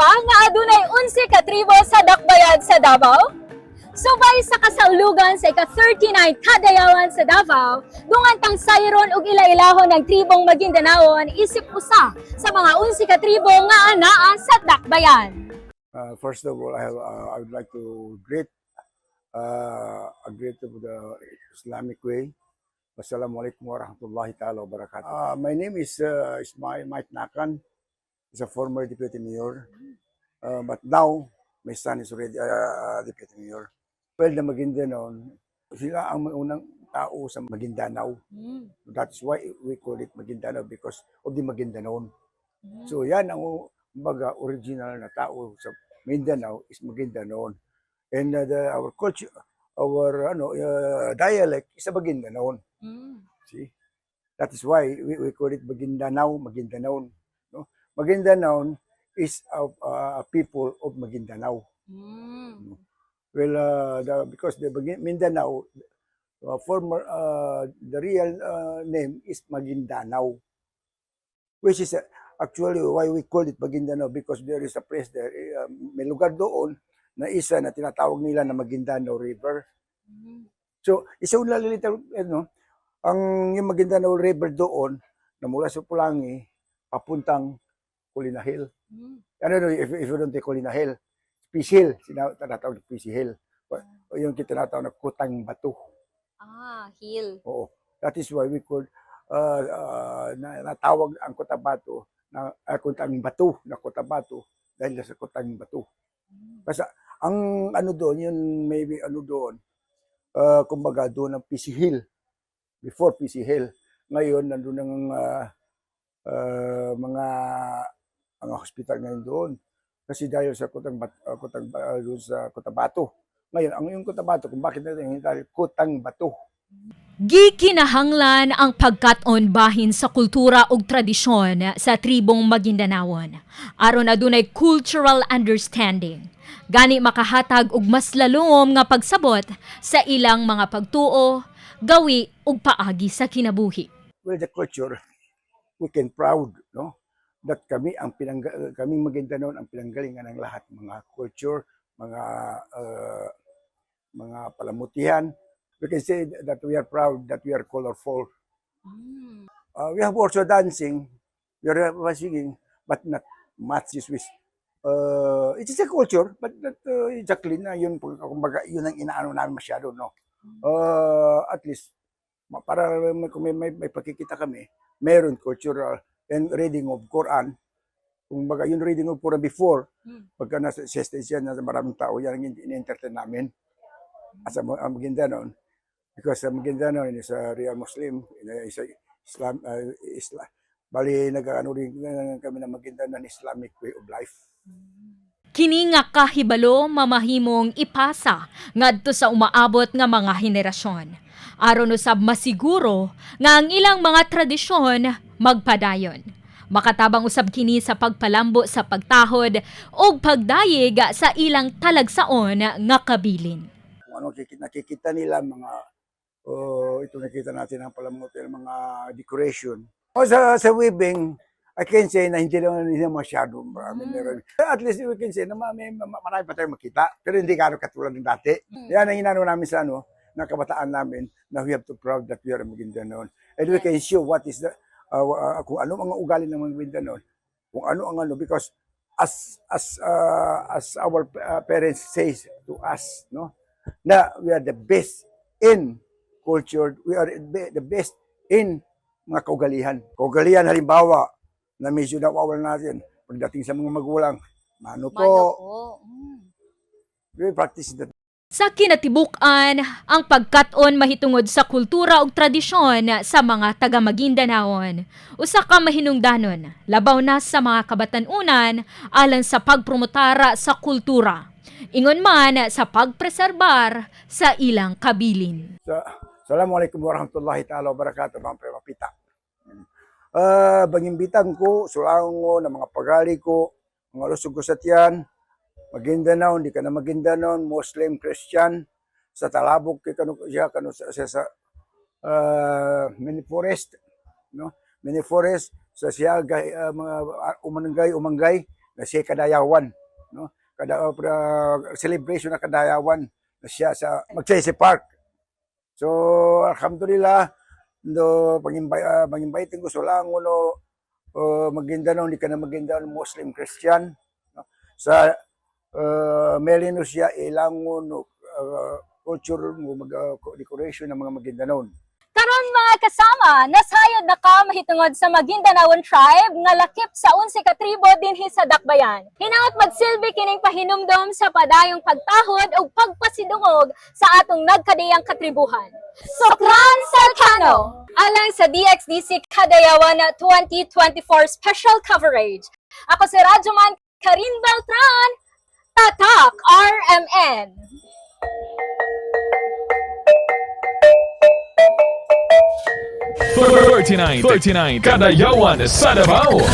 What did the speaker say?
ba nga adunay 11 ka tribo sa Dakbayan sa Davao? Subay sa kasaulugan sa ika-39 kadayawan sa Davao, dungantang sayron ug ila-ilahon ng tribong Maguindanaon isip usa sa mga 11 ka tribo nga anaa sa Dakbayan. Uh, first of all, I, have, uh, I would like to greet, uh, a greet of the Islamic way. Wassalamualaikum warahmatullahi ta'ala wabarakatuh. Uh, my name is uh, Ismail Mike Nakan. He's a former deputy mayor. Uh, but now, my son is already uh, deputy mayor. Well, na Maguindanao, sila ang unang tao sa Maguindanao. That's why we call it Maguindanao because of the Maguindanao. So yan ang baga original na tao sa Mindanao is Maguindanao. And uh, the, our culture, our ano uh, dialect is a Maguindanao. See? That is why we, we call it Maguindanao, Maguindanao. No? Maguindanao is a, a people of Maguindanao. Well, uh, the, because the Mindanao, uh, former, uh, the real uh, name is Maguindanao, which is uh, actually why we call it Maguindanao because there is a place there, uh, may lugar doon na isa na tinatawag nila na Maguindanao River. So, isang lalilitaw, ano, ang yung Maguindanao River doon, na mula sa Pulangi, papuntang Colina Hill. Ano, no, if, if you don't take Colina Hill, Peace Hill, sina- tinatawag na Peace Hill. O yung tinatawag na Kutang Bato. Ah, hill. Oo. That is why we call, uh, uh, na, natawag ang Cotabato na uh, Kutang Bato, na Cotabato, dahil sa Kutang Bato. Kasi ang ano doon, yun maybe ano doon, uh, kumbaga doon ang PC Hill, before PC Hill. Ngayon, nandun ang uh, uh, mga mga hospital ngayon doon. Kasi dahil sa Kutang, uh, Kutang uh, sa Cotabato. Ngayon, ang yung Cotabato, kung bakit natin dahil Kutang Bato. Gikinahanglan ang pagkat-on bahin sa kultura ug tradisyon sa tribong Maguindanaon aron adunay cultural understanding. Gani makahatag og mas lalom nga pagsabot sa ilang mga pagtuo, gawi ug paagi sa kinabuhi. well, the culture, we can proud, no? That kami ang pinang kami Maguindanao ang pinanggalingan ng lahat mga culture, mga uh, mga palamutihan. We can say that we are proud that we are colorful. Uh, we have also dancing, we are uh, singing, but not much is with uh, it is a culture, but not uh, exactly na yun, kumbaga, yun ang inaano namin masyado, no? Uh, at least, para kung may, may, may pakikita kami, meron cultural and reading of Quran. Kung baga, yung reading of Quran before, pagka nasa siesta siya, nasa maraming tao, yan ang in-entertain namin. As a, a Maguindanao. Because a Maguindanao is a real Muslim, is a Islam, uh, Islam. Bali, nag-ano rin uh, kami ng Maguindanao ng Islamic way of life. Kini nga kahibalo mamahimong ipasa ngadto sa umaabot nga mga henerasyon. Aron usab masiguro nga ang ilang mga tradisyon magpadayon. Makatabang usab kini sa pagpalambo sa pagtahod o pagdayeg sa ilang talagsaon nga kabilin. ano nakikita, nila mga oh, ito nakita natin ang palamutin mga decoration. O sa sa weaving, I can say na hindi naman hindi masyado marami meron. At least we can say na ma- may ma- marami pa tayong makita, pero hindi gano'ng katulad ng dati. Yan ang inano namin sa ano, na kabataan namin na we have to proud that we are Maguindanao. And we can show what is the, uh, uh, kung ano ang ugali ng mga Maguindanao, kung ano ang ano, because as as uh, as our uh, parents says to us, no, na we are the best in culture, we are the best in mga kaugalian. Kaugalian halimbawa, na medyo nawawal natin pagdating sa mga magulang. Mano po, we practice that. Sa kinatibukan, ang pagkat-on mahitungod sa kultura ug tradisyon sa mga taga Maguindanaon. Usa ka mahinungdanon, labaw na sa mga kabatanunan alang sa pagpromotara sa kultura. Ingon man sa pagpreserbar sa ilang kabilin. Sa, Assalamualaikum warahmatullahi ta'ala wabarakatuh, mga premapita. Uh, bangimbitan ko, sulango ng mga pagali ko, mga lusog ko sa tiyan, Maguindanao, hindi ka na Maguindanao, Muslim, Christian, sa Talabog, kay kano siya, kano sa, sa, sa uh, mini forest, no? Mini forest, sa siya, gay, uh, mga uh, umanggay, umanggay, si Kadayawan, no? Kada uh, celebration na Kadayawan na siya sa Magsaysay Park. So alhamdulillah do pangimbay uh, pangimbaytin ko so lang no uh, Maguindanao ni ka na Maguindanao Muslim Christian no? sa Melino siya ilangon uh, culture mo mag uh, decoration ng mga Maguindanao. Karon mga kasama, nasayod na ka mahitungod sa Magindanaon tribe nga lakip sa 11 ka tribo dinhi sa Dakbayan. Hinaot magsilbi kining pahinumdom sa padayong pagtahod ug pagpasidungog sa atong nagkadayang katribuhan. Sokran Salcano! Alang sa DXDC Kadayawan 2024 special coverage. Ako si Radyoman Karin Beltran, Tatak RMN. Thirty-nine, thirty-nine, Kadayawan sa Davao.